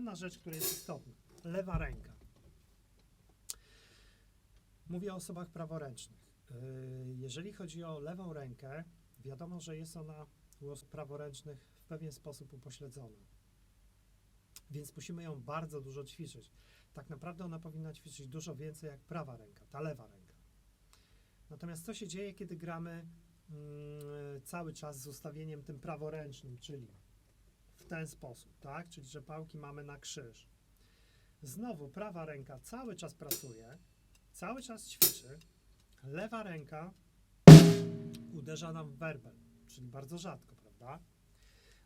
jedna rzecz, która jest istotna. Lewa ręka. Mówię o osobach praworęcznych. Yy, Jeżeli chodzi o lewą rękę, wiadomo, że jest ona u osób praworęcznych w pewien sposób upośledzona. Więc musimy ją bardzo dużo ćwiczyć. Tak naprawdę ona powinna ćwiczyć dużo więcej jak prawa ręka, ta lewa ręka. Natomiast co się dzieje, kiedy gramy mm, cały czas z ustawieniem tym praworęcznym, czyli ten sposób, tak? Czyli że pałki mamy na krzyż. Znowu prawa ręka cały czas pracuje, cały czas ćwiczy, lewa ręka uderza nam w werbel, czyli bardzo rzadko, prawda?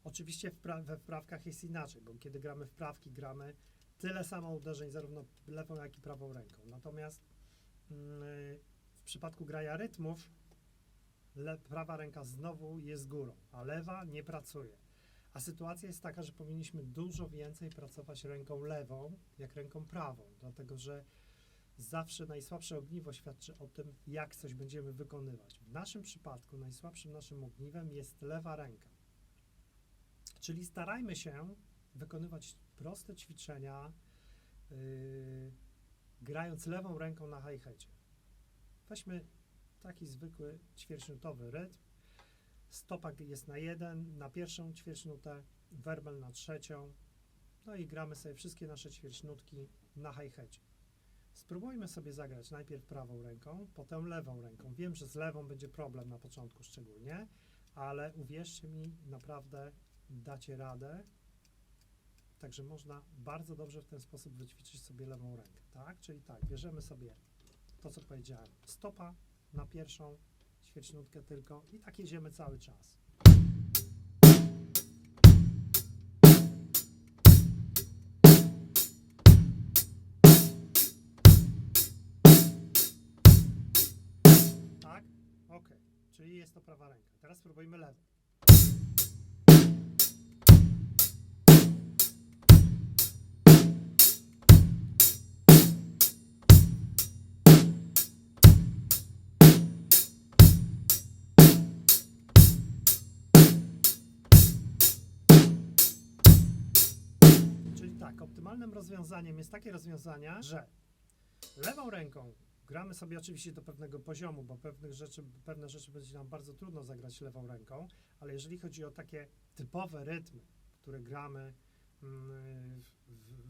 Oczywiście wpra- we wprawkach jest inaczej, bo kiedy gramy wprawki, gramy tyle samo uderzeń zarówno lewą, jak i prawą ręką. Natomiast mm, w przypadku grania rytmów prawa ręka znowu jest górą, a lewa nie pracuje. A sytuacja jest taka, że powinniśmy dużo więcej pracować ręką lewą, jak ręką prawą, dlatego że zawsze najsłabsze ogniwo świadczy o tym, jak coś będziemy wykonywać. W naszym przypadku najsłabszym naszym ogniwem jest lewa ręka. Czyli starajmy się wykonywać proste ćwiczenia, yy, grając lewą ręką na hi-hacie. Weźmy taki zwykły ćwierćnutowy rytm. Stopak jest na jeden, na pierwszą ćwierćnutę, werbel na trzecią. No i gramy sobie wszystkie nasze ćwierćnutki na hi-hacie. Spróbujmy sobie zagrać najpierw prawą ręką, potem lewą ręką. Wiem, że z lewą będzie problem na początku szczególnie, ale uwierzcie mi, naprawdę dacie radę. Także można bardzo dobrze w ten sposób wyćwiczyć sobie lewą rękę, tak? Czyli tak, bierzemy sobie to, co powiedziałem, stopa na pierwszą ćwierćnutkę tylko i tak jedziemy cały czas. Tak? Ok. Czyli jest to prawa ręka. Teraz spróbujmy lewą. Tak, optymalnym rozwiązaniem jest takie rozwiązania, że lewą ręką gramy sobie oczywiście do pewnego poziomu, bo pewnych rzeczy, pewne rzeczy będzie nam bardzo trudno zagrać lewą ręką, ale jeżeli chodzi o takie typowe rytmy, które gramy mm, w,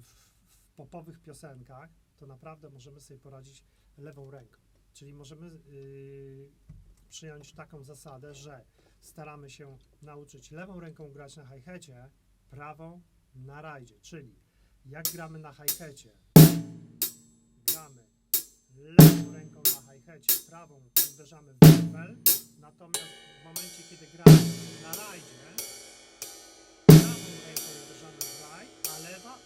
w, w popowych piosenkach, to naprawdę możemy sobie poradzić lewą ręką. Czyli możemy yy, przyjąć taką zasadę, że staramy się nauczyć lewą ręką grać na hi-hacie, prawą na rajdzie, czyli jak gramy na hajkecie. Gramy lewą ręką na hajkecie, prawą uderzamy w bel, natomiast w momencie, kiedy gramy na rajdzie, prawą ręką uderzamy w raj, a lewa